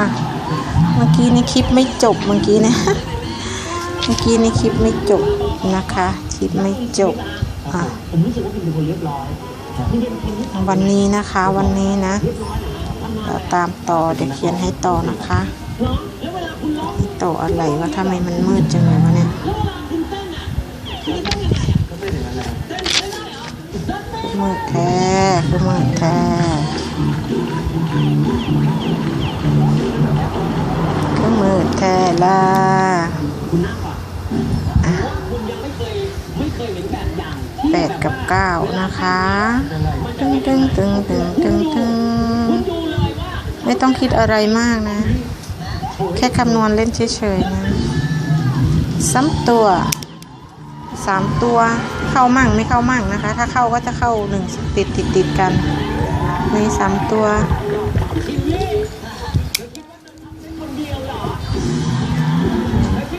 ่ะ เมื่อกี้นี่คลิปไม่จบเมื่อกี้นะเมื่อกี้นี่คลิปไม่จบนะคะ คลิปไม่จบอะวันนี้นะคะวันนี้นะเราตามต่อเดี๋ยวเขียนให้ต่อนะคะให้ต่ออะไรวะทำไมมันมืดจังเลยวะเนี่ยมืดแท้มืดแท้ คือมืดแท้ล่ะคุณนั่งก่องม่เคยไม่เคยเห็นแบบอย่าแปดกับเก้านะคะ ตึงตึงตึงตึงตึงตึงไม่ต้องคิดอะไรมากนะ แค่คำนวณเล่นเฉยๆนะซ้ำตัวสามตัวเข้ามั่งไม่เข้ามั่งนะคะ ถ้าเข้าก็จะเข้าหนึ่งติดติดติดกัน มีสามตัว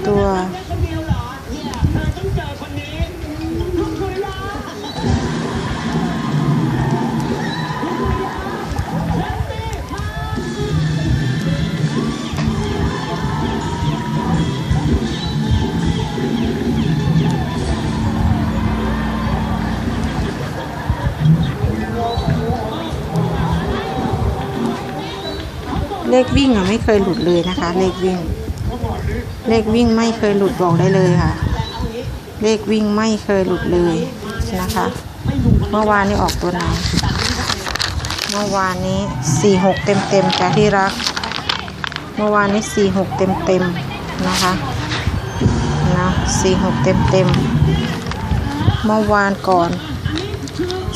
ตัว เลขวิ่งอะไม่เคยหลุดเลยนะคะ เลขวิ่ง เลขวิ่งไม่เคยหลุดบอกได้เลยค่ะ เลขวิ่งไม่เคยหลุดเลยนะคะ เมื่อวานนี้ออกตัวไหนเมื่อวานนี้สี่หกเต็มเต็มๆจ้ะที่รัก เมื่อวานนี้สี่หกเต็มเต็มๆนะคะนะสี่หกเต็มเต็มๆเมื่อวานก่อน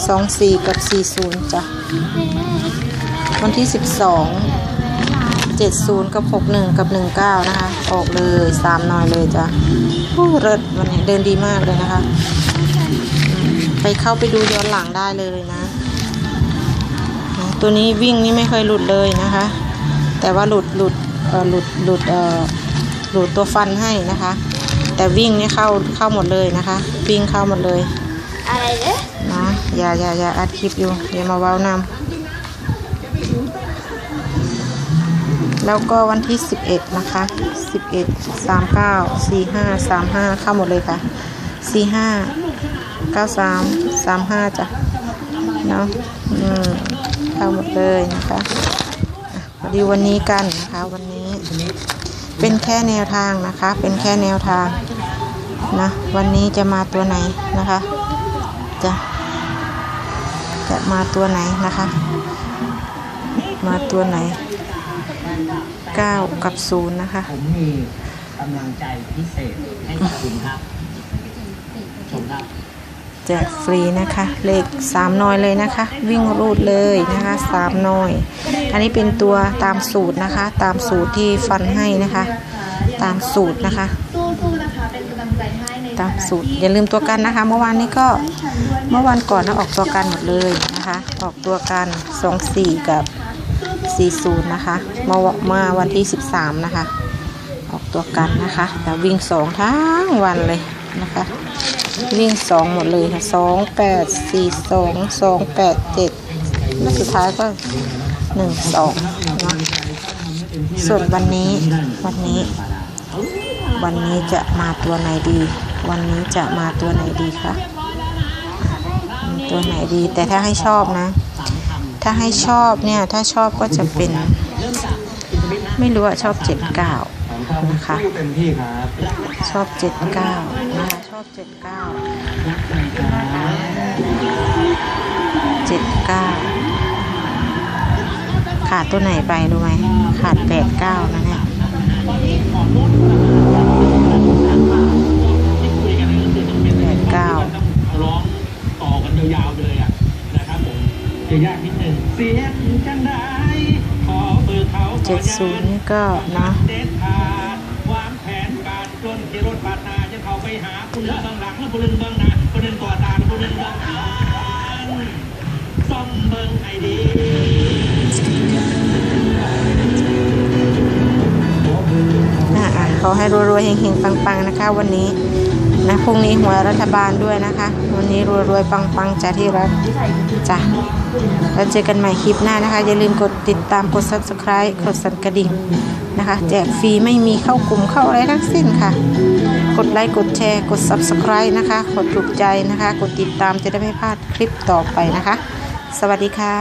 สองสี่กับสี่ศูนย์จ้ะวันที่สิบสอง เจ็ดศูนย์กับหกหนึ่งกับหนึ่งเก้านะคะ ออกเลยสามหน่อยเลยจ้ะโอ้เลิศวันนี้เดินดีมากเลยนะคะอืมไปเข้าไปดูย้อนหลังได้เลยนะ ตัวนี้วิ่งนี่ไม่เคยหลุดเลยนะคะ แต่ว่าหลุดหลุดเอ่อหลุดหลุดเอ่อหลุดตัวฟันให้นะคะ แต่วิ่งนี่เข้าเข้าหมดเลยนะคะ วิ่งเข้าหมดเลย อะไรเด้อนะอย่าอย่าอย่าอัดคลิปอยู่อย่ามาเว้านำ แล้วก็วันที่ 11 นะคะ 11 39 45 35 เข้าหมดเลยค่ะ 45 93 35จ้ะเนาะอืมเข้าหมดเลยนะคะดีวันนี้กันนะคะวันนี้เป็นแค่แนวทางนะคะ เป็นแค่แนวทางนะวันนี้จะมาตัวไหนนะคะจะจะมาตัวไหนนะคะ มาตัวไหน 9กับ0นะคะ ผมมีกำลังใจพิเศษให้กับคุณครับชมครับแจกฟรีนะคะ เลข3น้อยเลยนะคะ วิ่งรูดเลยนะคะ3น้อย อันนี้เป็นตัวตามสูตรนะคะ ตามสูตรที่ฟันให้นะคะ ตามสูตรนะคะสู้ๆนะคะเป็นกำลังใจให้ในตามสูตรอย่าลืมตัวกันนะคะ เมื่อวานนี้ก็เมื่อวันก่อนนะออกตัวกันหมดเลยนะคะ ออกตัวกัน24กับ 40 นะคะมื่อวเมื่อวันที่ 13 นะคะ ออกตัวกันนะคะ แต่วิ่ง 2 ทั้งวันเลยนะคะ วิ่ง 2 หมดเลยค่ะ 2 8 4 2 2 8 7แล้วสุดท้ายก็ 1 2เนาะส่วนวันนี้วันนี้ วันนี้จะมาตัวไหนดี วันนี้จะมาตัวไหนดีคะตัวไหนดีแต่ถ้าให้ชอบนะ ถ้าให้ชอบเนี่ย ถ้าชอบก็จะเป็น ไม่รู้อะชอบเจ็ดเก้านะคะชอบเจ็ดเก้านะคะชอบเจ็ดเก้าเจ็ดเก้าขาดตัวไหนไปรู้ไหมขาดแปดเก้านะเนี่ยแปดเก้าร้องต่อกันยาวๆเลยอะนะครับผมจะยากนิด เสียงจังไดขอเบอร์เขาเจ็ดศูนย์ก็นะเด็ดขาดวางแผนการปล้นที่รถปาดนาจะเขาไปหาคุณเลอกเบื้องหลังคุณลือกเบื้องนาคุณลือกตัวตาคุณลือกเบื้องหลังซ่อมเบิ่งให้ดีอะอะขอให้รวยๆเฮงๆปังๆนะคะวันนี้ นะพรุ่งนี้หวยรัฐบาลด้วยนะคะ วันนี้รวยๆปังๆจ้ะที่รักจ้ะแล้วเจอกันใหม่คลิปหน้านะคะ อย่าลืมกดติดตามกด subscribe กดสั่นกระดิ่งนะคะ แจกฟรีไม่มีเข้ากลุ่มเข้าอะไรทั้งสิ้นค่ะ กดไลค์กดแชร์กด subscribe นะคะ กดถูกใจนะคะ กดติดตามจะได้ไม่พลาดคลิปต่อไปนะคะ สวัสดีค่ะ